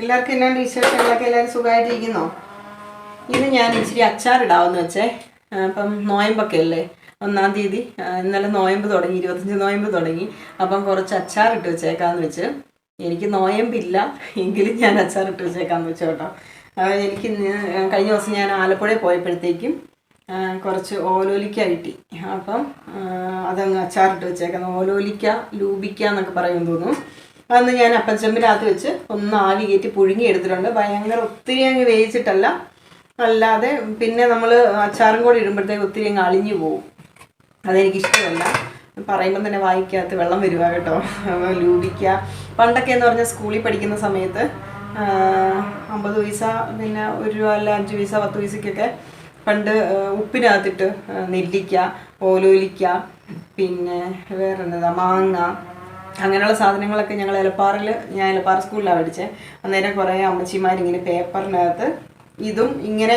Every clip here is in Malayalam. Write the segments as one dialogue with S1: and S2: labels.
S1: എല്ലാവർക്കും എന്നാണ്ട് വിശേഷങ്ങളൊക്കെ എല്ലാവരും സുഖമായിട്ടിരിക്കുന്നോ? ഇത് ഞാൻ ഇച്ചിരി അച്ചാറിടാമെന്ന് വെച്ചേ. അപ്പം നോയമ്പൊക്കെ അല്ലേ ഒന്നാം തീയതി. ഇന്നലെ നോയമ്പ് തുടങ്ങി ഇരുപത്തഞ്ച് നോയമ്പ് തുടങ്ങി. അപ്പം കുറച്ച് അച്ചാറിട്ട് വെച്ചേക്കാന്ന് വെച്ച്. എനിക്ക് നോയമ്പില്ല എങ്കിലും ഞാൻ അച്ചാറിട്ട് വെച്ചേക്കാന്ന് വെച്ചു കേട്ടോ. എനിക്ക് കഴിഞ്ഞ ദിവസം ഞാൻ ആലപ്പുഴയിൽ പോയപ്പോഴത്തേക്കും കുറച്ച് ഓലോലിക്ക കിട്ടി. അപ്പം അതങ്ങ് അച്ചാറിട്ട് വെച്ചേക്കാം ഓലോലിക്ക ലൂബിക്ക എന്നൊക്കെ പറയുമെന്ന് തോന്നുന്നു. അന്ന് ഞാൻ അപ്പച്ചമ്പിനകത്ത് വെച്ച് ഒന്ന് ആവി കയറ്റി പുഴുങ്ങി എടുത്തിട്ടുണ്ട്. ഭയങ്കര ഒത്തിരി അങ്ങ് വേവിച്ചിട്ടല്ല. അല്ലാതെ പിന്നെ നമ്മൾ അച്ചാറും കൂടി ഇടുമ്പോഴത്തേക്ക് ഒത്തിരി അങ്ങ് അളിഞ്ഞു പോവും. അതെനിക്ക് ഇഷ്ടമല്ല. പറയുമ്പോൾ തന്നെ വായിക്കകത്ത് വെള്ളം വരുക കേട്ടോ. ലൂപിക്കുക പണ്ടൊക്കെ എന്ന് പറഞ്ഞാൽ സ്കൂളിൽ പഠിക്കുന്ന സമയത്ത് അമ്പത് പൈസ പിന്നെ ഒരു രൂപ അല്ല അഞ്ച് പൈസ പത്ത് പൈസക്കൊക്കെ പണ്ട് ഉപ്പിനകത്തിട്ട് നെല്ലിക്ക ഓലോലിക്ക പിന്നെ വേറെ എന്നതാ മാങ്ങ അങ്ങനെയുള്ള സാധനങ്ങളൊക്കെ ഞങ്ങൾ എലപ്പാറിൽ ഞാൻ എലപ്പാറ സ്കൂളിലാണ് പഠിച്ചത് അന്നേരം കുറേ അമ്മച്ചിമാരിങ്ങനെ പേപ്പറിനകത്ത് ഇതും ഇങ്ങനെ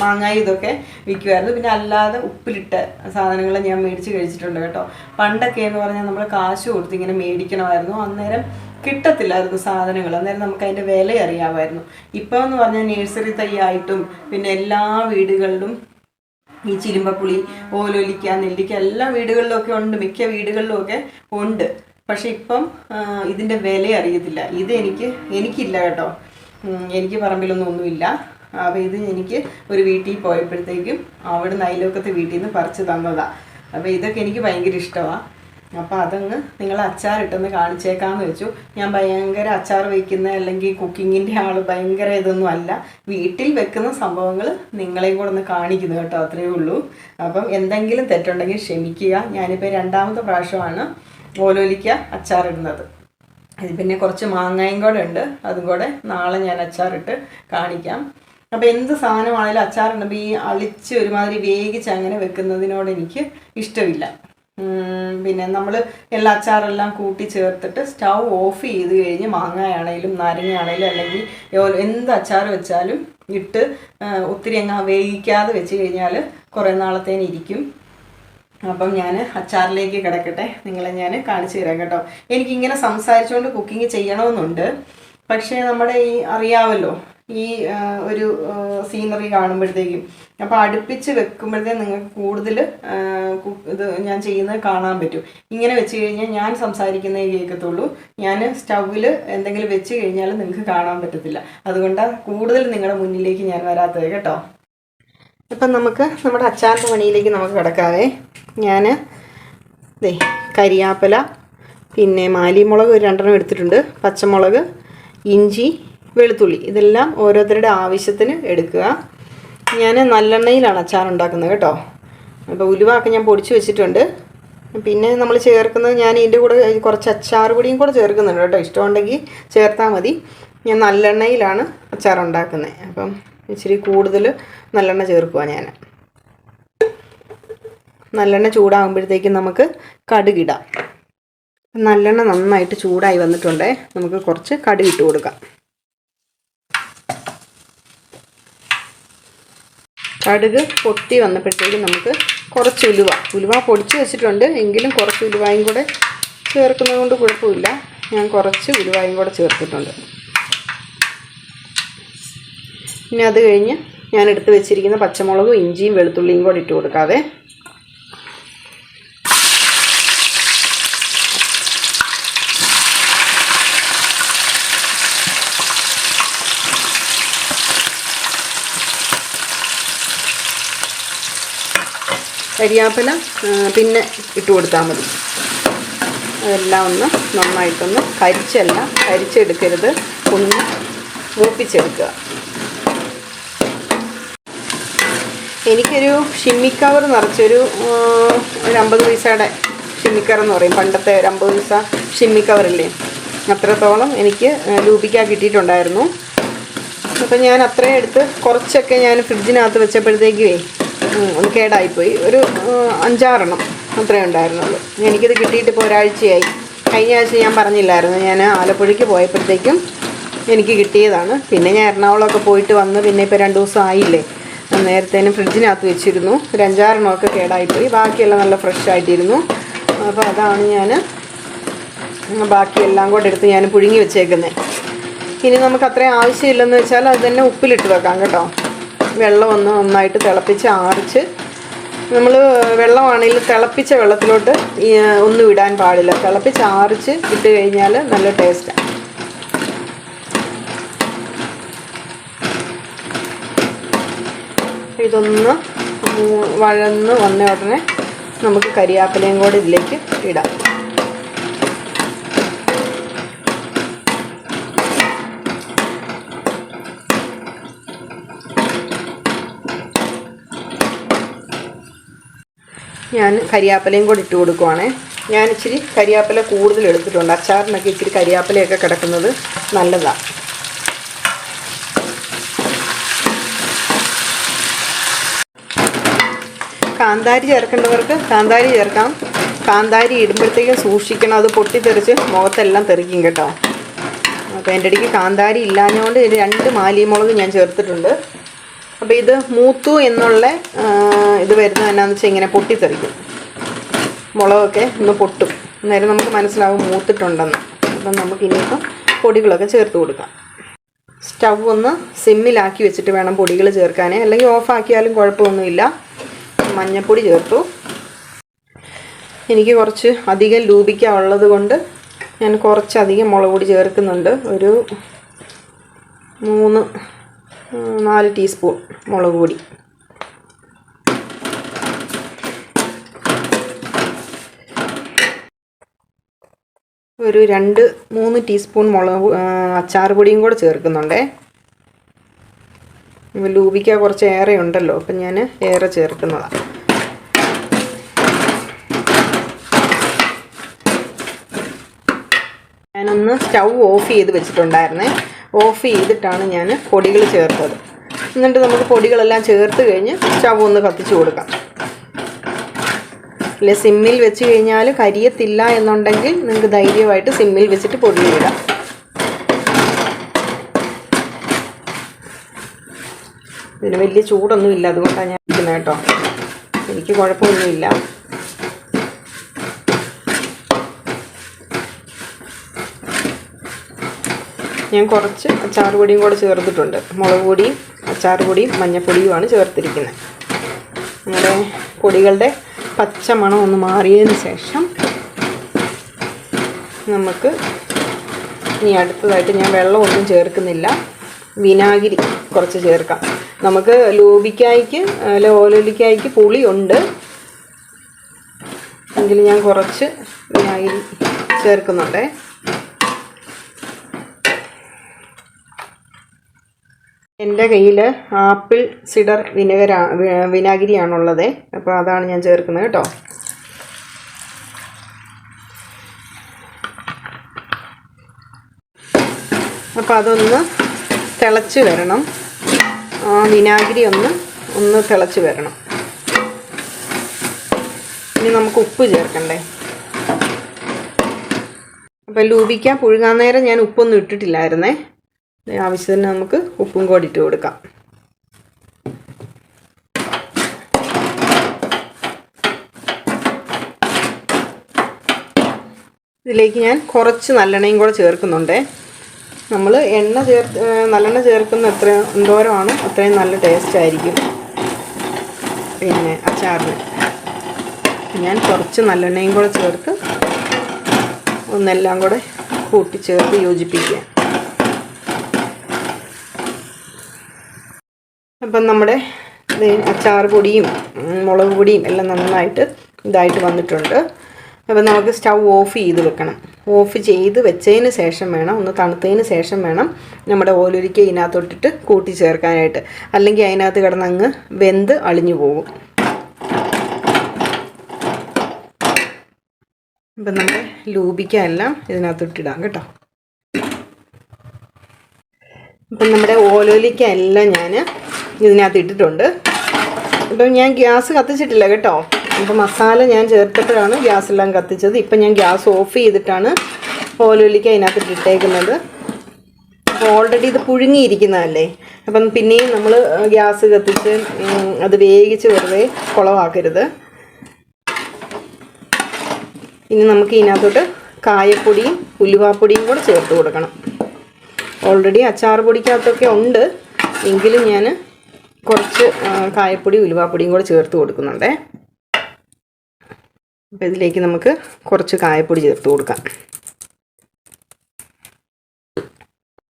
S1: മാങ്ങായും ഇതൊക്കെ വിൽക്കുമായിരുന്നു പിന്നെ അല്ലാതെ ഉപ്പിലിട്ട സാധനങ്ങൾ ഞാൻ മേടിച്ച് കഴിച്ചിട്ടുണ്ട് കേട്ടോ. പണ്ടൊക്കെ എന്ന് പറഞ്ഞാൽ നമ്മൾ കാശ് കൊടുത്ത് ഇങ്ങനെ മേടിക്കണമായിരുന്നു. അന്നേരം കിട്ടത്തില്ലായിരുന്നു സാധനങ്ങൾ. അന്നേരം നമുക്ക് അതിന്റെ വില അറിയാമായിരുന്നു. ഇപ്പോൾ എന്ന് പറഞ്ഞാൽ നേഴ്സറി തൈയായിട്ടും പിന്നെ എല്ലാ വീടുകളിലും ഈ ചിരുമ്പപ്പുളി ഓലോലിക്ക നെല്ലിക്ക എല്ലാ വീടുകളിലും ഒക്കെ ഉണ്ട്. മിക്ക വീടുകളിലും ഒക്കെ ഉണ്ട്. പക്ഷെ ഇപ്പം ഇതിന്റെ വില അറിയത്തില്ല. ഇത് എനിക്ക് എനിക്കില്ല കേട്ടോ. എനിക്ക് പറമ്പിലൊന്നും ഒന്നുമില്ല. അപ്പോൾ ഇത് എനിക്ക് ഒരു വീട്ടിൽ പോയപ്പോഴത്തേക്കും അവിടുന്ന് അയലോക്കത്തെ വീട്ടിൽ നിന്ന് പറിച്ച് തന്നതാണ് അപ്പോൾ ഇതൊക്കെ എനിക്ക് ഭയങ്കര ഇഷ്ടമാണ് അപ്പോൾ അതങ്ങ് നിങ്ങൾ അച്ചാറിട്ടൊന്ന് കാണിച്ചേക്കാമെന്ന് വെച്ചു. ഞാൻ ഭയങ്കര അച്ചാർ വയ്ക്കുന്ന അല്ലെങ്കിൽ കുക്കിങ്ങിന്റെ ആൾ ഭയങ്കര ഇതൊന്നും അല്ല. വീട്ടിൽ വെക്കുന്ന സംഭവങ്ങൾ നിങ്ങളെയും കൂടെ ഒന്ന് കാണിക്കുന്നു കേട്ടോ അത്രയേ ഉള്ളൂ. അപ്പം എന്തെങ്കിലും തെറ്റുണ്ടെങ്കിൽ ക്ഷമിക്കുക. ഞാനിപ്പോൾ രണ്ടാമത്തെ പ്രാവശ്യമാണ് ഓലോലിക്ക അച്ചാറിടുന്നത്. ഇത് പിന്നെ കുറച്ച് മാങ്ങയും കൂടെ ഉണ്ട്. അതും കൂടെ നാളെ ഞാൻ അച്ചാറിട്ട് കാണിക്കാം. അപ്പോൾ എന്ത് സാധനമാണെങ്കിലും അച്ചാറുണ്ടപ്പോൾ ഈ അളിച്ച് ഒരുമാതിരി വേഗിച്ച് അങ്ങനെ വെക്കുന്നതിനോട് എനിക്ക് ഇഷ്ടമില്ല. പിന്നെ നമ്മൾ എല്ലാ അച്ചാറെല്ലാം കൂട്ടി ചേർത്തിട്ട് സ്റ്റൗ ഓഫ് ചെയ്ത് കഴിഞ്ഞ് മാങ്ങയാണേലും നാരങ്ങയാണേലും അല്ലെങ്കിൽ എന്ത് അച്ചാർ വെച്ചാലും ഇട്ട് ഒത്തിരി അങ്ങ് വേവിക്കാതെ വെച്ച് കഴിഞ്ഞാൽ കുറേ നാളത്തേന് ഇരിക്കും. അപ്പം ഞാൻ അച്ചാറിലേക്ക് കിടക്കട്ടെ. നിങ്ങളെ ഞാൻ കാണിച്ചു തരാം കേട്ടോ. എനിക്കിങ്ങനെ സംസാരിച്ചുകൊണ്ട് കുക്കിംഗ് ചെയ്യണമെന്നുണ്ട്. പക്ഷേ നമ്മുടെ ഈ അറിയാമല്ലോ ഈ ഒരു സീനറി കാണുമ്പോഴത്തേക്കും. അപ്പോൾ അടുപ്പിച്ച് വെക്കുമ്പോഴത്തേക്കും നിങ്ങൾക്ക് കൂടുതൽ ഇത് ഞാൻ ചെയ്യുന്നത് കാണാൻ പറ്റും. ഇങ്ങനെ വെച്ച് കഴിഞ്ഞാൽ ഞാൻ സംസാരിക്കുന്നേ കേൾക്കത്തുള്ളൂ. ഞാൻ സ്റ്റൗവിൽ എന്തെങ്കിലും വെച്ച് കഴിഞ്ഞാൽ നിങ്ങൾക്ക് കാണാൻ പറ്റത്തില്ല. അതുകൊണ്ട് കൂടുതൽ നിങ്ങളുടെ മുന്നിലേക്ക് ഞാൻ വരാത്തത് കേട്ടോ. ഇപ്പം നമുക്ക് നമ്മുടെ അച്ചാറിന്റെ പണിയിലേക്ക് നമുക്ക് കിടക്കാവേ. ഞാൻ ദേ കരിയാപ്പല പിന്നെ മാലിമുളക് ഒരു രണ്ടെണ്ണം എടുത്തിട്ടുണ്ട്. പച്ചമുളക് ഇഞ്ചി വെളുത്തുള്ളി. ഇതെല്ലാം ഓരോരുത്തരുടെ ആവശ്യത്തിന് എടുക്കുക. ഞാൻ നല്ലെണ്ണയിലാണ് അച്ചാർ ഉണ്ടാക്കുന്നത് കേട്ടോ. അപ്പോൾ ഉലുവൊക്കെ ഞാൻ പൊടിച്ച് വെച്ചിട്ടുണ്ട്. പിന്നെ നമ്മൾ ചേർക്കുന്നത് ഞാൻ ഇതിന്റെ കൂടെ കുറച്ച് അച്ചാർ പൊടിയും കൂടെ ചേർക്കുന്നുണ്ട് കേട്ടോ. ഇഷ്ടമുണ്ടെങ്കിൽ ചേർത്താൽ മതി. ഞാൻ നല്ലെണ്ണയിലാണ് അച്ചാർ ഉണ്ടാക്കുന്നത് അപ്പം ഇച്ചിരി കൂടുതൽ നല്ലെണ്ണ ചേർക്കുക ഞാൻ നല്ലെണ്ണ ചൂടാകുമ്പോഴത്തേക്കും നമുക്ക് കടുകിടാം. നല്ലെണ്ണ നന്നായിട്ട് ചൂടായി വന്നിട്ടുണ്ടേ നമുക്ക് കുറച്ച് കടുക് ഇട്ട് കൊടുക്കാം. കടുക് പൊട്ടി വന്നപ്പോഴത്തേക്കും നമുക്ക് കുറച്ച് ഉലുവ. ഉലുവ പൊടിച്ച് വെച്ചിട്ടുണ്ട് എങ്കിലും കുറച്ച് ഉലുവായും കൂടെ ചേർക്കുന്നത് കൊണ്ട് കുഴപ്പമില്ല. ഞാൻ കുറച്ച് ഉലുവായും കൂടെ ചേർത്തിട്ടുണ്ട്. പിന്നെ അത് കഴിഞ്ഞ് ഞാൻ എടുത്ത് വെച്ചിരിക്കുന്ന പച്ചമുളകും ഇഞ്ചിയും വെളുത്തുള്ളിയും കൂടെ ഇട്ട് കൊടുക്കാതെ കരിയാപ്പില പിന്നെ ഇട്ട് കൊടുത്താൽ മതി. അതെല്ലാം ഒന്ന് നന്നായിട്ടൊന്ന് കരിച്ചല്ല കരിച്ചെടുക്കരുത്. ഒന്ന് മൂപ്പിച്ചെടുക്കുക. എനിക്കൊരു ഷിമ്മിക്കവർ കവർ നിറച്ചൊരു ഒരു അമ്പത് പൈസയുടെ ഷിമ്മിക്കവർ കവർ എന്ന് പറയും. പണ്ടത്തെ ഒരു അമ്പത് പൈസ ഷിമ്മിക്കവറില്ലേ അത്രത്തോളം എനിക്ക് ലൂപിക്ക കിട്ടിയിട്ടുണ്ടായിരുന്നു. അപ്പം ഞാൻ അത്രയും എടുത്ത് കുറച്ചൊക്കെ ഞാൻ ഫ്രിഡ്ജിനകത്ത് വെച്ചപ്പോഴത്തേക്കുവേ ഒന്ന് കേടായിപ്പോയി. ഒരു അഞ്ചാറെണ്ണം അത്രേ ഉണ്ടായിരുന്നുള്ളൂ. എനിക്കിത് കിട്ടിയിട്ട് ഇപ്പോൾ ഒരാഴ്ചയായി. കഴിഞ്ഞ ആഴ്ച ഞാൻ പറഞ്ഞില്ലായിരുന്നു. ഞാൻ ആലപ്പുഴയ്ക്ക് പോയപ്പോഴത്തേക്കും എനിക്ക് കിട്ടിയതാണ്. പിന്നെ ഞാൻ എറണാകുളമൊക്കെ പോയിട്ട് വന്ന് പിന്നെ ഇപ്പോൾ രണ്ട് ദിവസം ആയില്ലേ. നേരത്തേനും ഫ്രിഡ്ജിനകത്ത് വെച്ചിരുന്നു. ഒരു അഞ്ചാറെണ്ണമൊക്കെ കേടായിപ്പോയി. ബാക്കിയെല്ലാം നല്ല ഫ്രഷ് ആയിട്ടിരുന്നു. അപ്പോൾ അതാണ് ഞാൻ ബാക്കിയെല്ലാം കൂടെ എടുത്ത് ഞാൻ പുഴുങ്ങി വെച്ചേക്കുന്നത് ഇനി നമുക്ക് അത്രയും ആവശ്യമില്ലെന്ന് വെച്ചാൽ അത് തന്നെ ഉപ്പിലിട്ട് വെക്കാം കേട്ടോ. വെള്ളം ഒന്ന് നന്നായിട്ട് തിളപ്പിച്ച് ആറിച്ച് നമ്മൾ വെള്ളമാണെങ്കിൽ തിളപ്പിച്ച വെള്ളത്തിലോട്ട് ഒന്നും ഇടാൻ പാടില്ല. തിളപ്പിച്ച് ആറിച്ച് ഇട്ട് കഴിഞ്ഞാൽ നല്ല ടേസ്റ്റാണ് ഇതൊന്ന് വഴന്ന് വന്ന ഉടനെ നമുക്ക് കരിയാപ്പിലയും കൂടെ ഇതിലേക്ക് ഇടാം. ഞാൻ കരിയാപ്പലയും കൂടി ഇട്ട് കൊടുക്കുവാണേ. ഞാൻ ഇച്ചിരി കരിയാപ്പല കൂടുതൽ എടുത്തിട്ടുണ്ട്. അച്ചാറിനൊക്കെ ഇച്ചിരി കരിയാപ്പലയൊക്കെ കിടക്കുന്നത് നല്ലതാണ് കാന്താരി ചേർക്കേണ്ടവർക്ക് കാന്താരി ചേർക്കാം. കാന്താരി ഇടുമ്പോഴത്തേക്കും സൂക്ഷിക്കണം. അത് പൊട്ടിത്തെറിച്ച് മുഖത്തെല്ലാം തെറിക്കും കേട്ടോ. അപ്പോൾ എന്റെ ഇടയ്ക്ക് കാന്താരി ഇല്ലാഞ്ഞുകൊണ്ട് രണ്ട് മാലിമുളക് ഞാൻ ചേർത്തിട്ടുണ്ട്. അപ്പോൾ ഇത് മൂത്തു എന്നുള്ള ഇത് വരുന്നത് എന്നാന്ന് വെച്ചാൽ ഇങ്ങനെ പൊട്ടിത്തെറിക്കും. മുളകൊക്കെ ഒന്ന് പൊട്ടും. അന്നേരം നമുക്ക് മനസ്സിലാവും മൂത്തിട്ടുണ്ടെന്ന്. അപ്പം നമുക്ക് ഇനിയിപ്പം പൊടികളൊക്കെ ചേർത്ത് കൊടുക്കാം. സ്റ്റവ് ഒന്ന് സിമ്മിലാക്കി വെച്ചിട്ട് വേണം പൊടികൾ ചേർക്കാൻ അല്ലെങ്കിൽ ഓഫാക്കിയാലും കുഴപ്പമൊന്നുമില്ല. മഞ്ഞൾപ്പൊടി ചേർത്തു. എനിക്ക് കുറച്ച് അധികം ലൂപിക്ക കൊണ്ട് ഞാൻ കുറച്ചധികം മുളക് പൊടി ചേർക്കുന്നുണ്ട്. ഒരു മൂന്ന് നാല് ടീസ്പൂൺ മുളക് പൊടി. ഒരു രണ്ട് മൂന്ന് ടീസ്പൂൺ മുളക് അച്ചാർ പൊടിയും കൂടെ ചേർക്കുന്നുണ്ടേ. ലൂപിക്ക കുറച്ച് ഏറെ ഉണ്ടല്ലോ അപ്പം ഞാൻ ഏറെ ചേർക്കുന്നതാണ് ഞാനൊന്ന് സ്റ്റൗ ഓഫ് ചെയ്ത് വെച്ചിട്ടുണ്ടായിരുന്നേ. ഓഫ് ചെയ്തിട്ടാണ് ഞാൻ പൊടികൾ ചേർത്തത്. എന്നിട്ട് നമുക്ക് പൊടികളെല്ലാം ചേർത്ത് കഴിഞ്ഞ് സ്റ്റവ് ഒന്ന് കത്തിച്ച് കൊടുക്കാം. അല്ലെ സിമ്മിൽ വെച്ച് കഴിഞ്ഞാൽ കരിയത്തില്ല എന്നുണ്ടെങ്കിൽ നിങ്ങൾക്ക് ധൈര്യമായിട്ട് സിമ്മിൽ വെച്ചിട്ട് പൊടി ഇടാം. ഇതിന് വലിയ ചൂടൊന്നുമില്ല അതുകൊണ്ടാണ് ഞാൻ ഇരിക്കുന്നത് കേട്ടോ. എനിക്ക് കുഴപ്പമൊന്നുമില്ല. ഞാൻ കുറച്ച് അച്ചാർ പൊടിയും കൂടെ ചേർത്തിട്ടുണ്ട്. മുളക് പൊടിയും അച്ചാർ പൊടിയും മഞ്ഞൾപ്പൊടിയുമാണ് ചേർത്തിരിക്കുന്നത്. നമ്മുടെ പൊടികളുടെ പച്ച മണം ഒന്ന് മാറിയതിന് ശേഷം നമുക്ക് ഇനി അടുത്തതായിട്ട് ഞാൻ വെള്ളമൊന്നും ചേർക്കുന്നില്ല. വിനാഗിരി കുറച്ച് ചേർക്കാം. നമുക്ക് ലൂബിക്കായ്ക്ക് അല്ലെ ഓലോലിക്കായ്ക്ക് പുളിയുണ്ട്. എങ്കിൽ ഞാൻ കുറച്ച് വിനാഗിരി ചേർക്കുന്നുണ്ടേ. എന്റെ കയ്യിൽ ആപ്പിൾ സിഡർ വിനെഗരാ വിനാഗിരിയാണുള്ളത്. അപ്പോൾ അതാണ് ഞാൻ ചേർക്കുന്നത് കേട്ടോ. അപ്പോൾ അതൊന്ന് തിളച്ച് വരണം. ആ വിനാഗിരി ഒന്ന് ഒന്ന് തിളച്ച് വരണം. ഇനി നമുക്ക് ഉപ്പ് ചേർക്കണ്ടേ? അപ്പോൾ ലൂപിക്ക പുഴുകാൻ നേരം ഞാൻ ഉപ്പൊന്നും ഇട്ടിട്ടില്ലായിരുന്നേ. ആവശ്യത്തിന് നമുക്ക് ഉപ്പും കൂടി ഇട്ട് കൊടുക്കാം. ഇതിലേക്ക് ഞാൻ കുറച്ച് നല്ലെണ്ണയും കൂടെ ചേർക്കുന്നുണ്ട്. നമ്മൾ എണ്ണ ചേർത്ത് നല്ലെണ്ണ ചേർക്കുന്ന എത്ര എന്തോരമാണ് അത്രയും നല്ല ടേസ്റ്റ് ആയിരിക്കും. പിന്നെ അച്ചാറിന്. ഞാൻ കുറച്ച് നല്ലെണ്ണയും കൂടെ ചേർത്ത് ഒന്നെല്ലാം കൂടെ കൂട്ടി ചേർത്ത് യോജിപ്പിക്കുക അപ്പം നമ്മുടെ അച്ചാർ പൊടിയും മുളക് പൊടിയും എല്ലാം നന്നായിട്ട് ഇതായിട്ട് വന്നിട്ടുണ്ട്. അപ്പം നമുക്ക് സ്റ്റൗ ഓഫ് ചെയ്ത് വെക്കണം. ഓഫ് ചെയ്ത് വെച്ചതിന് ശേഷം വേണം ഒന്ന് തണുത്തതിന് ശേഷം വേണം നമ്മുടെ ഓലൊരിക്ക ഇതിനകത്തോട്ടിട്ട് കൂട്ടി ചേർക്കാനായിട്ട്. അല്ലെങ്കിൽ അതിനകത്ത് കിടന്ന് അങ്ങ് വെന്ത് അളിഞ്ഞു പോകും. അപ്പം നമ്മൾ ലൂബിക്ക എല്ലാം ഇതിനകത്തോട്ടിടാം കേട്ടോ. ഇപ്പം നമ്മുടെ ഓലോലിക്ക എല്ലാം ഞാൻ ഇതിനകത്ത് ഇട്ടിട്ടുണ്ട്. ഇപ്പം ഞാൻ ഗ്യാസ് കത്തിച്ചിട്ടില്ല കേട്ടോ. അപ്പം മസാല ഞാൻ ചേർത്തപ്പോഴാണ് ഗ്യാസ് എല്ലാം കത്തിച്ചത്. ഇപ്പം ഞാൻ ഗ്യാസ് ഓഫ് ചെയ്തിട്ടാണ് ഓലോലിക്ക് അതിനകത്ത് ഇട്ടേക്കുന്നത്. അപ്പോൾ ഓൾറെഡി ഇത് പുഴുങ്ങിയിരിക്കുന്നതല്ലേ? അപ്പം പിന്നെയും നമ്മൾ ഗ്യാസ് കത്തിച്ച് അത് വേവിച്ച് വെറുതെ കുളവാക്കരുത് ഇനി നമുക്ക് ഇതിനകത്തോട്ട് കായപ്പൊടിയും ഉലുവാപ്പൊടിയും കൂടെ ചേർത്ത് കൊടുക്കണം. ഓൾറെഡി അച്ചാർ പൊടിക്കകത്തൊക്കെ ഉണ്ട്. എങ്കിലും ഞാൻ കുറച്ച് കായപ്പൊടി ഉലുവാപ്പൊടിയും കൂടെ ചേർത്ത് കൊടുക്കുന്നുണ്ടേ. അപ്പോൾ ഇതിലേക്ക് നമുക്ക് കുറച്ച് കായപ്പൊടി ചേർത്ത് കൊടുക്കാം.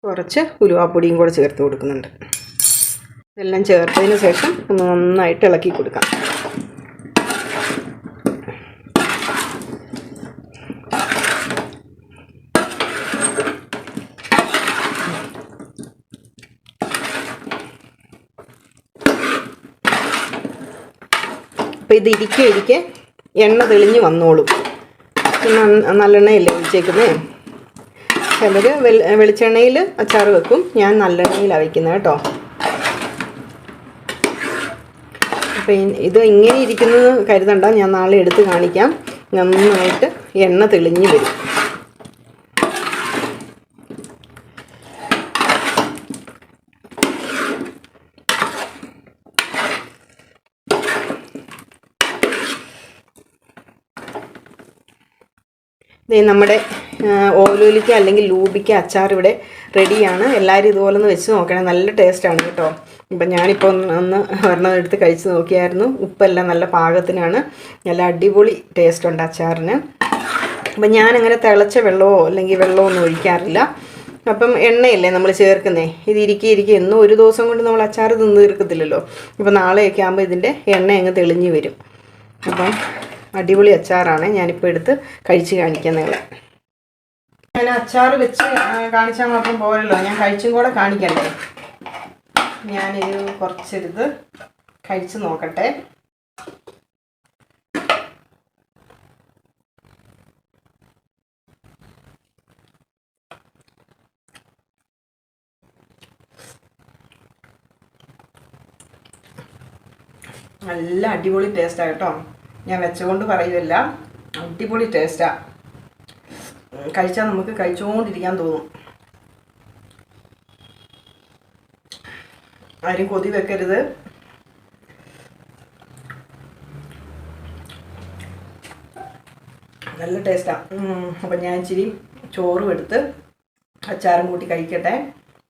S1: കുറച്ച് ഉലുവാപ്പൊടിയും കൂടെ ചേർത്ത് കൊടുക്കുന്നുണ്ട്. ഇതെല്ലാം ചേർത്തതിന് ശേഷം ഒന്ന് നന്നായിട്ട് ഇളക്കി കൊടുക്കാം. അപ്പോൾ ഇത് ഇരിക്കെ ഇരിക്കെ എണ്ണ തെളിഞ്ഞ് വന്നോളും. നല്ലെണ്ണയല്ലേ ഒഴിച്ചേക്കുന്നേ? ചിലർ വെളിച്ചെണ്ണയിൽ അച്ചാർ വെക്കും. ഞാൻ നല്ലെണ്ണയിലാണ് വയ്ക്കുന്നത് കേട്ടോ. അപ്പം ഇത് ഇങ്ങനെ ഇരിക്കുന്നത് കരുതണ്ട. ഞാൻ നാളെ എടുത്ത് കാണിക്കാം. നന്നായിട്ട് എണ്ണ തെളിഞ്ഞ് വരും. ദേ നമ്മുടെ ഓലോലിക്ക അല്ലെങ്കിൽ ലൂബിക്ക അച്ചാർ ഇവിടെ റെഡിയാണ്. എല്ലാവരും ഇതുപോലെ ഒന്ന് വെച്ച് നോക്കണേ. നല്ല ടേസ്റ്റാണ് കേട്ടോ. ഇപ്പം ഞാനിപ്പോൾ ഒന്ന് ഒരെണ്ണം എടുത്ത് കഴിച്ച് നോക്കിയായിരുന്നു. ഉപ്പെല്ലാം നല്ല പാകത്തിനാണ്. നല്ല അടിപൊളി ടേസ്റ്റ് ഉണ്ട് അച്ചാറിന്. അപ്പം ഞാനങ്ങനെ തിളച്ച വെള്ളമോ അല്ലെങ്കിൽ വെള്ളമോ ഒന്നും ഒഴിക്കാറില്ല. അപ്പം എണ്ണയല്ലേ നമ്മൾ ചേർക്കുന്നേ? ഇത് ഇരിക്കി ഇരിക്കി എന്നും ഒരു ദിവസം കൊണ്ട് നമ്മൾ അച്ചാർ തിന്ന് തീർക്കത്തില്ലല്ലോ. ഇപ്പം നാളെയൊക്കെ ആകുമ്പോൾ ഇതിന്റെ എണ്ണ അങ്ങ് തെളിഞ്ഞു വരും. അപ്പം അടിപൊളി അച്ചാറാണ്. ഞാനിപ്പോൾ എടുത്ത് കഴിച്ച് കാണിക്കാം നിങ്ങളെ. ഞാൻ അച്ചാർ വെച്ച് കാണിച്ചാൽ മാത്രം പോരല്ലോ. ഞാൻ കഴിച്ചും കൂടെ കാണിക്കണ്ടേ? ഞാനിത് കുറച്ചെടുത്ത് കഴിച്ച് നോക്കട്ടെ. നല്ല അടിപൊളി ടേസ്റ്റാണ് കേട്ടോ. ഞാൻ വെച്ചുകൊണ്ട് പറയുമല്ല. അടിപൊളി ടേസ്റ്റാണ് കഴിച്ചാൽ നമുക്ക് കഴിച്ചുകൊണ്ടിരിക്കാൻ തോന്നും. ആരും കൊതി വെക്കരുത്. നല്ല ടേസ്റ്റാണ് അപ്പം ഞാൻ ഇച്ചിരി ചോറും എടുത്ത് അച്ചാറും കൂട്ടി കഴിക്കട്ടെ.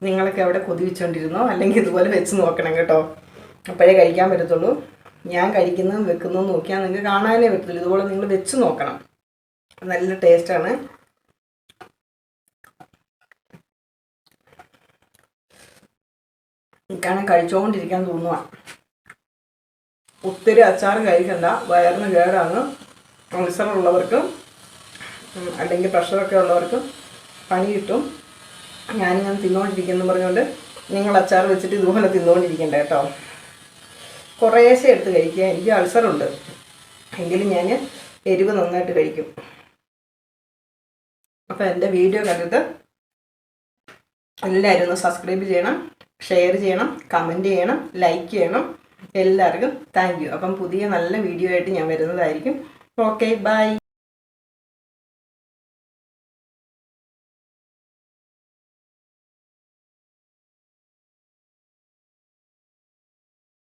S1: നിങ്ങളൊക്കെ അവിടെ കൊതി വെച്ചുകൊണ്ടിരുന്നോ അല്ലെങ്കിൽ ഇതുപോലെ വെച്ച് നോക്കണം കേട്ടോ. അപ്പോഴേ കഴിക്കാൻ പറ്റത്തുള്ളൂ. ഞാൻ കഴിക്കുന്നതും വെക്കുന്നതും നോക്കിയാൽ നിങ്ങൾക്ക് കാണാനേ പറ്റത്തില്ല ഇതുപോലെ നിങ്ങൾ വെച്ച് നോക്കണം. നല്ല ടേസ്റ്റാണ് എനിക്കാണെങ്കിൽ കഴിച്ചുകൊണ്ടിരിക്കാൻ തോന്നുക ഒത്തിരി അച്ചാർ കഴിക്കണ്ട. വയറിന് കേടാണ്. അൾസർ അല്ലെങ്കിൽ പ്രഷറൊക്കെ ഉള്ളവർക്കും പണി കിട്ടും. ഞാനിങ്ങനെ തിന്നുകൊണ്ടിരിക്കുന്നു പറഞ്ഞുകൊണ്ട് നിങ്ങൾ അച്ചാർ വെച്ചിട്ട് ഇതുപോലെ തിന്നുകൊണ്ടിരിക്കണ്ട കേട്ടോ. കുറേശ്ശെ എടുത്ത് കഴിക്കുക. എനിക്ക് അൾസറുണ്ട്. എങ്കിലും ഞാൻ എരിവ് നന്നായിട്ട് കഴിക്കും. അപ്പോൾ എന്റെ വീഡിയോ കണ്ടിട്ട് എല്ലാവരും ഒന്ന് സബ്സ്ക്രൈബ് ചെയ്യണം ഷെയർ ചെയ്യണം കമന്റ് ചെയ്യണം ലൈക്ക് ചെയ്യണം. എല്ലാവർക്കും താങ്ക് യു. അപ്പം പുതിയ നല്ല വീഡിയോ ആയിട്ട് ഞാൻ വരുന്നതായിരിക്കും. Okay bye.